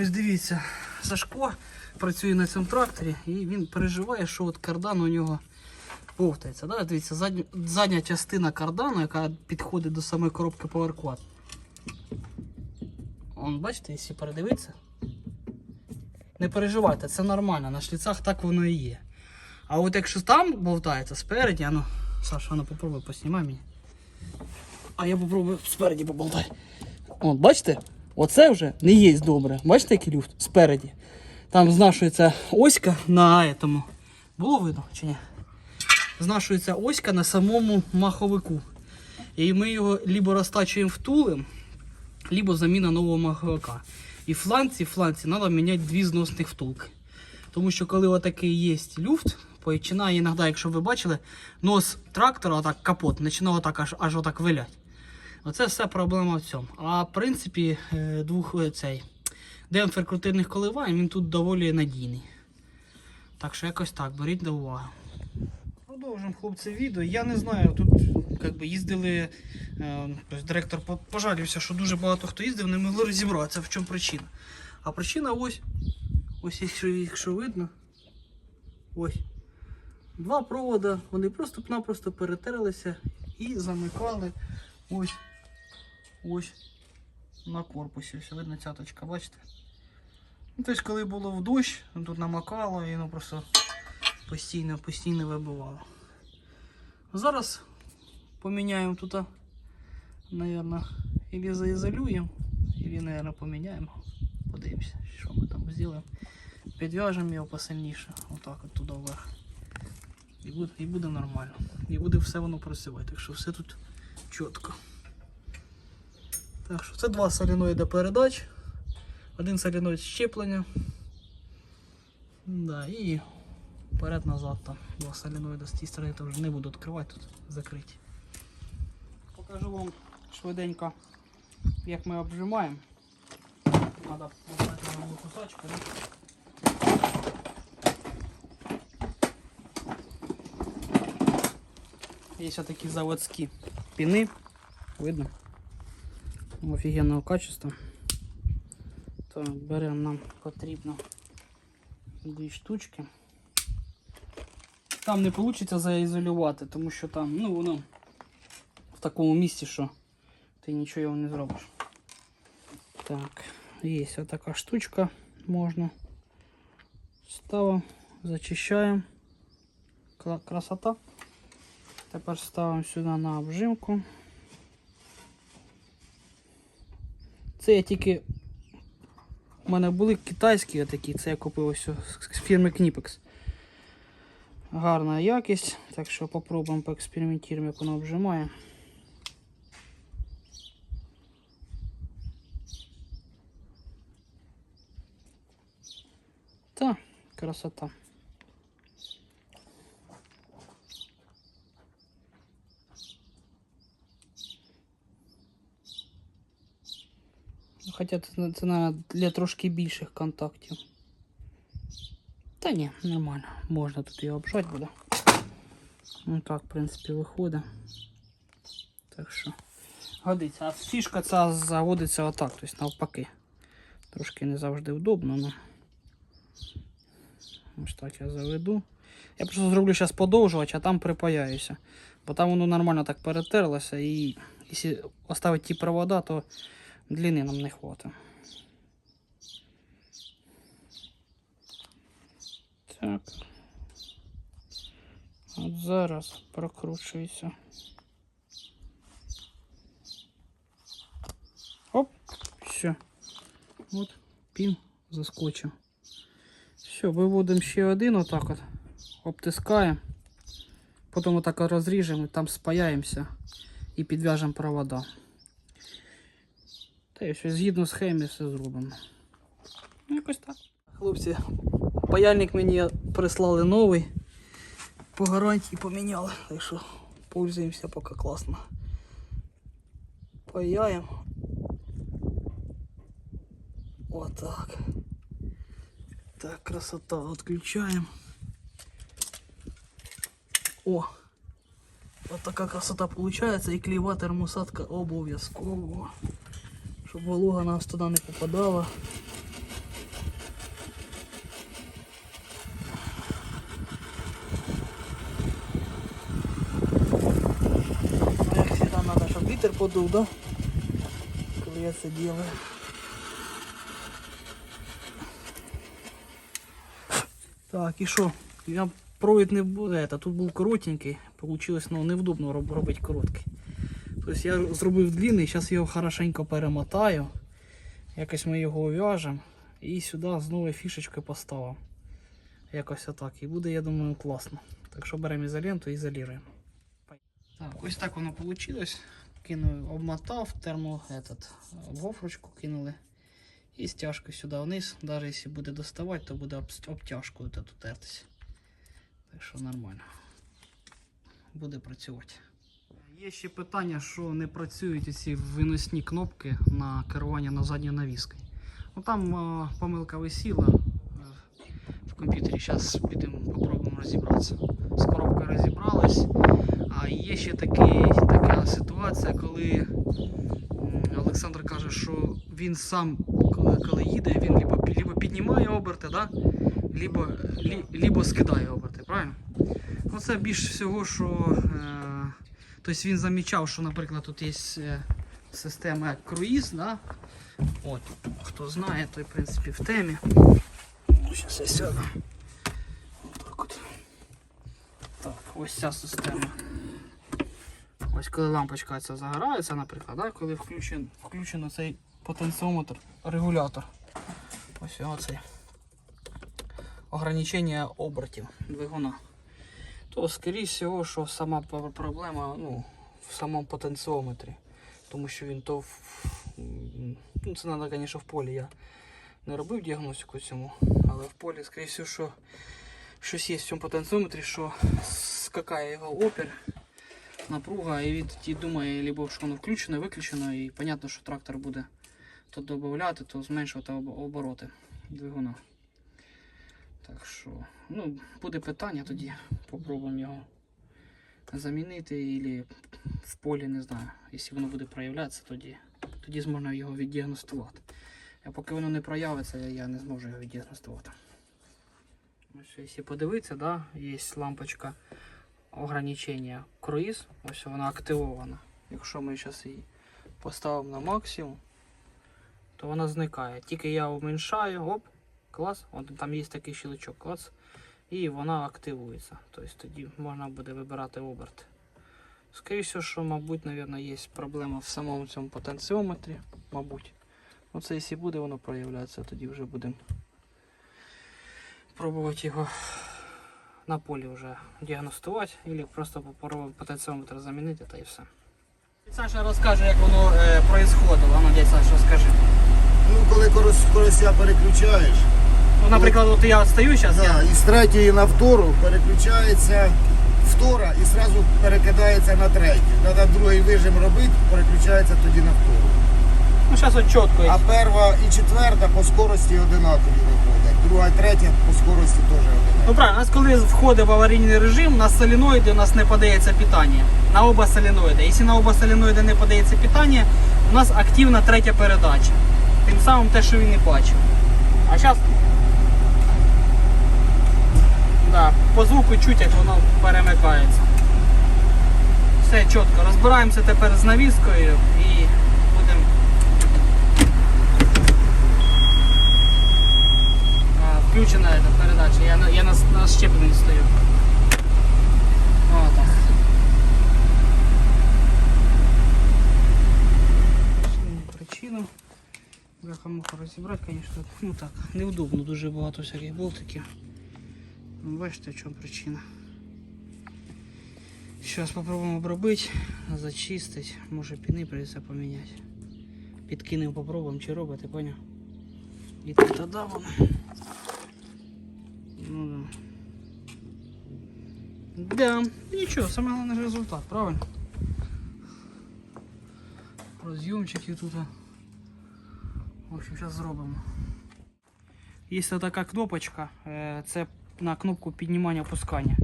ось дивіться, Сашко працює на цьому тракторі і він переживає, що от кардан у нього повтається. Да? Дивіться, задня, задня частина кардану, яка підходить до самої коробки PowerQuad. Он, бачите, якщо передивитися. Не переживайте, це нормально, на шліцах так воно і є. А от якщо там болтається спереді, а ну, Саша, а ну попробуй поснімай мені. А я попробую спереді поболтай. От, бачите? Оце вже не є добре. Бачите, який люфт? Спереді. Там знашується оська на этому. Було видно чи ні? Знашується оська на самому маховику. І ми його либо розтачуємо втулем, либо заміна нового маховика. І фланці, фланці треба міняти дві зносних втулки. Тому що коли отакий є люфт, починає іноді, якщо ви бачили, нос трактора, отак капот, починає отак аж, аж отак вилять. Оце все проблема в цьому. А в принципі, е, двох е, цей демпфер крутильних коливань, він тут доволі надійний. Так що якось так, беріть до уваги. Продовжуємо, хлопці, відео. Я не знаю, тут як би, їздили, е, директор по- пожалівся, що дуже багато хто їздив, не могли розібратися, в чому причина. А причина ось, ось якщо, якщо видно, ось. Два провода, вони просто-напросто перетерлися і замикали ось, ось на корпусі. Ось видно цяточка, бачите? Ну, тобто, коли було в дощ, ну, тут намокало і воно просто постійно, постійно вибивало. Зараз поміняємо тут, наверное, или заізолюємо, или, наверное, поміняємо. Подивимося, що ми там зробимо. Підв'яжемо його посильніше, отак от туди вверх. І буде, і буде нормально. І буде все воно працювати. Так що все тут чітко. Так що це два соліноїда передач, один соліноїд щеплення. Да, і вперед-назад там два соліноїда з тієї сторони то вже не буду відкривати тут закриті. Покажу вам швиденько, як ми обжимаємо. Треба поставити кусачку. Да? Є ще такі заводські піни. Видно? Офігенного качества. Так, беремо нам потрібно дві штучки. Там не вийде заізолювати, тому що там, ну воно в такому місці, що ти нічого його не зробиш. Так, є ось така штучка, можна. Ставимо, зачищаємо. Кра- Красота. Тепер ставимо сюди на обжимку. Це я тільки. У мене були китайські такі, це я купив ось з фірми Knipex. Гарна якість, так що попробуємо поекспериментуємо, як воно обжимає. Та, красота. Хоча це, це наверное, для трошки більших контактів. Та ні, нормально. Можна тут його обжати буде. Ну так, в принципі, виходить. Так що. Годиться. А фішка ця заводиться отак, тобто навпаки. Трошки не завжди удобно, але. Ось так я заведу. Я просто зроблю зараз подовжувач, а там припаяюся. Бо там воно нормально так перетерлося і якщо оставити ті провода, то длини нам не хватить. Так. От зараз прокручується. Оп, все. От, пін заскочив. Все, виводимо ще один отак от. Обтискаємо. Потім отак от розріжемо там спаяємося і підв'яжемо провода. Та й все, згідно схемі все зробимо. Ну, якось так. Хлопці, паяльник мені прислали новий. По гарантії поміняли. Так що пользуємося поки класно. Паяємо. Отак. Так, красота. Отключаємо. О! От така красота получается і клеєва термосадка обов'язково. щоб волога нас туди не попадала. Ну, як завжди треба, щоб вітер подув, да? коли я це ділаю. Так, і що? Я провід не буде, тут був коротенький, вийшло ну, невдобно робити короткий. Тобто я зробив длинний, зараз його хорошенько перемотаю. Якось ми його ув'яжемо і сюди знову фішечки поставимо. Якось отак. І буде, я думаю, класно. Так що беремо ізоленту і ізолюємо. Так, ось так воно вийшло. Кинув, обмотав термо, этот, гофрочку кинули. І стяжку сюди вниз. Навіть якщо буде доставати, то буде об, обтяжкою тут тертися. Так що нормально. Буде працювати. Є ще питання, що не працюють ці виносні кнопки на керування на задньою навіскою. Ну там а, помилка висіла е, в комп'ютері. Зараз підемо попробуємо розібратися. З коробкою розібрались. А є ще такий, така ситуація, коли Олександр каже, що він сам, коли, коли їде, він либо, либо піднімає оберти, да? либо, лі, либо скидає оберти, правильно? Ну це більш всього, що. Е, тобто він замічав, що, наприклад, тут є е, система як круїз, да? От, хто знає, той в принципі в темі. Зараз я сяду. Отак от. Так, ось ця система. Ось коли лампочка ця загорається, наприклад, да? коли включен, включено цей потенціометр, регулятор. Ось оцей. Ограничення обертів двигуна. То, скоріше всього, що сама проблема ну, в самому потенціометрі. Тому що він то в, ну, це треба, звісно, в полі. Я не робив діагностику цьому, але в полі, скоріше всього, що щось є в цьому потенціометрі, що скакає його опір, напруга, і він тоді думає, либо що воно включено, виключено, і зрозуміло, що трактор буде то додати, то зменшувати обороти двигуна. Так що, ну, буде питання тоді, попробуємо його замінити, або в полі, не знаю. Якщо воно буде проявлятися, тоді, тоді зможна його віддіагностувати. А поки воно не проявиться, я, не зможу його віддіагностувати. Ось, якщо подивитися, да, є лампочка ограничення круїз, ось вона активована. Якщо ми зараз її поставимо на максимум, то вона зникає. Тільки я уменьшаю, оп, клас, от там є такий щелчок, клас, і вона активується. Тобто тоді можна буде вибирати оберт. Скоріше, що, мабуть, мабуть, є проблема в самому цьому потенціометрі, мабуть. Ну якщо буде воно проявлятися, тоді вже будемо пробувати його на полі вже діагностувати, або просто попробуємо потенціометр замінити та і все. Саша розкаже, як воно е. Ну, Саша, розкажи. Ну, коли корос- корося переключаєш, Ну, наприклад, от я стою зараз, да, і з третьої на втору переключається втора і одразу перекидається на третю. Треба другий вижим робити, переключається тоді на втору. ну, зараз от чітко. А перша і четверта по скорості одинакові виходять. Друга і третя по скорості теж одинакові. Ну правильно, у нас коли входить в аварійний режим, на соліноїди у нас не подається питання. На оба соліноїди. Якщо на оба соліноїди не подається питання, у нас активна третя передача. Тим самим те, що він не бачив. А зараз да, по звуку чуть, як воно перемикається. Все чітко. Розбираємося тепер з навіскою і будемо. Включена эта передача. Я на, я на, на щепленні стою. О. Причину. Бляха муха розібрати, звісно. Ну так, невдобно, дуже багато всяких болтиків. Ну, Бачите, в чому причина. Зараз спробуємо обробити, зачистити. Може піни прийдеться поміняти. Підкинемо, попробуємо, чи робить, ти поняв? І тоді воно. Ну да. Да, нічого, саме головне результат, правильно? Розйомчики тут. В общем, зараз зробимо. Є така кнопочка, е, це на кнопку піднімання опускання.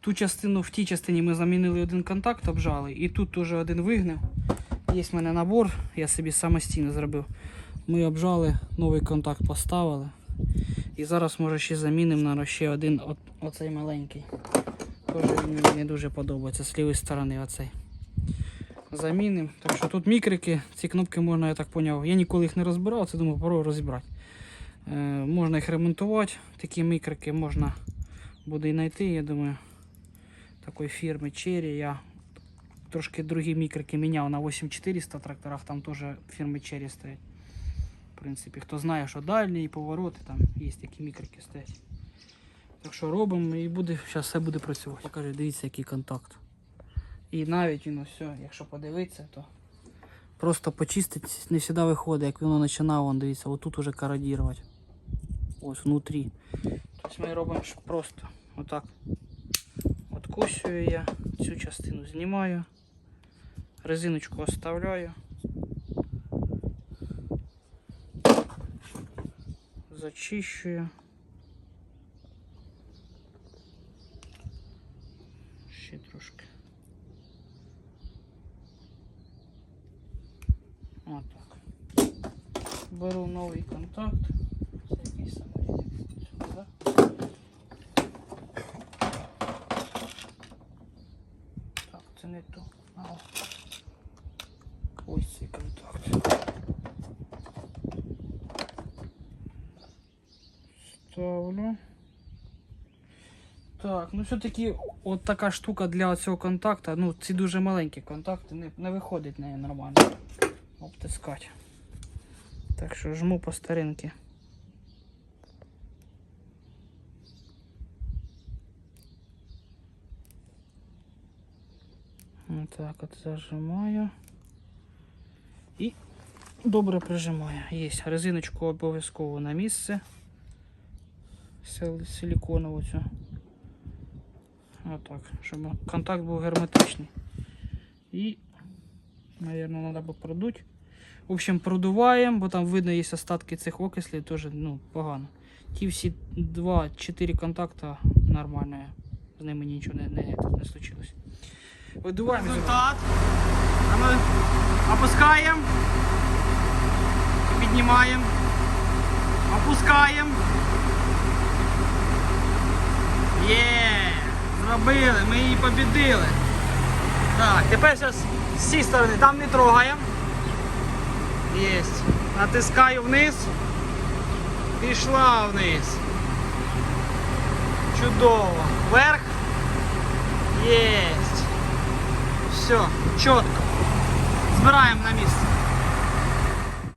Ту частину в тій частині ми замінили один контакт, обжали, і тут теж один вигнив. Є в мене набор, я собі самостійно зробив. Ми обжали, новий контакт поставили. І зараз може ще замінимо на ще один от, оцей маленький. Теж мені не дуже подобається з лівої сторони оцей. замінимо. Так що тут мікрики, ці кнопки можна, я так поняв. Я ніколи їх не розбирав, це думаю, пора розібрати. Е, можна їх ремонтувати, такі мікрики можна буде і знайти, я думаю, такої фірми Cherry. Я трошки другі мікрики міняв на 8400 тракторах, там теж фірми Cherry стоять. В принципі, хто знає, що дальні і повороти, там є такі мікрики стоять. Так що робимо і буде, зараз все буде працювати. Покажи, дивіться, який контакт. І навіть він ось, якщо подивитися, то просто почистить не завжди виходить, як воно починало, вон, дивіться, отут уже карадірувати. Ось внутрі. Тобто ми робимо просто отак. Откусюю я цю частину знімаю, резиночку оставляю. Зачищую. Ще трошки. Отак. Беру новий контакт. Так, ну все-таки от така штука для цього контакта. Ну, ці дуже маленькі контакти, не, не виходить неї нормально обтискати. Так що жму по старинки. Так, от зажимаю. І добре прижимаю. Є резиночку обов'язково на місце. Сил- Силіконову цю. Отак, щоб контакт був герметичний. І, мабуть, треба би продуть. В общем, продуваємо, бо там видно є остатки цих окислів, теж ну, погано. Ті всі 2-4 контакта нормально. З ними нічого не, не, не случилось. Видуваємо. Результат. А ми опускаємо. Піднімаємо. Опускаємо. Є! Зробили, ми її побідили. Так, тепер зараз з цієї сторони там не трогаємо. Єсть. Натискаю вниз. Пішла вниз. Чудово. Вверх. Єсть. Все, чітко. Збираємо на місце.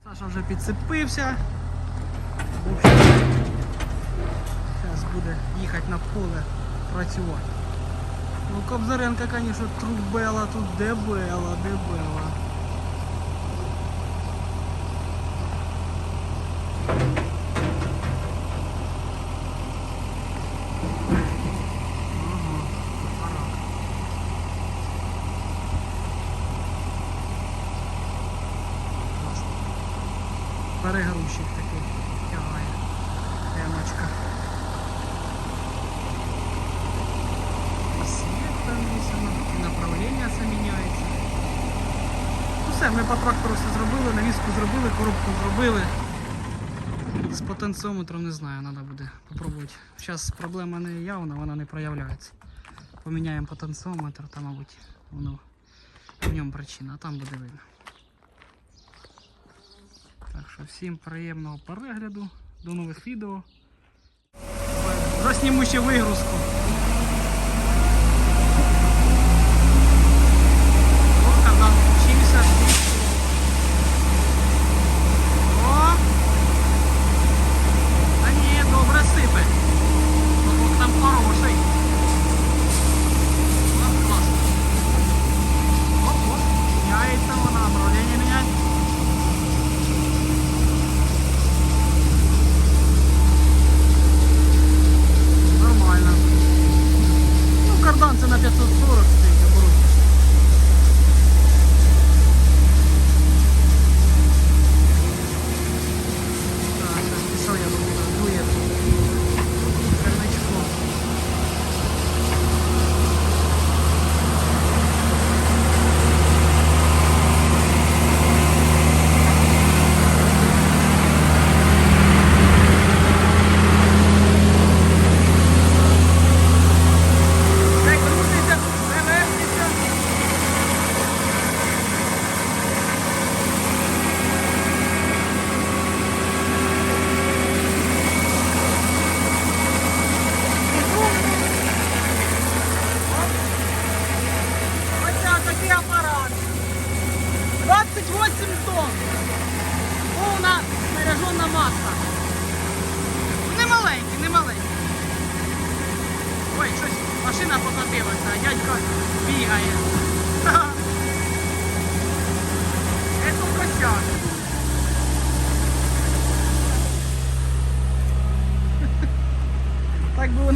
Саша вже підцепився. Зараз буде їхати на поле працювати. Ну, Кобзаренко, конечно, трубела тут дебела, дебела. Це міняється. Ну все, ми по трактору все зробили, навіску зробили, коробку зробили. З потенціометром не знаю, треба буде попробувати. Зараз проблема не явна, вона не проявляється. Поміняємо потенціометр, там, мабуть, воно в ньому причина, а там буде видно. Так що всім приємного перегляду, до нових відео. Засніму ще вигрузку.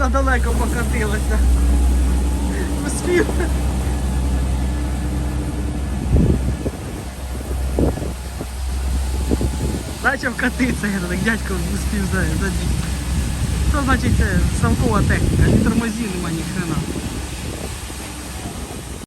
Вона далеко покатилася. Успів. Начав катитися, я так дядько успів за, за Що значить це станкова техніка? Ні тормозів нема, ні хрена.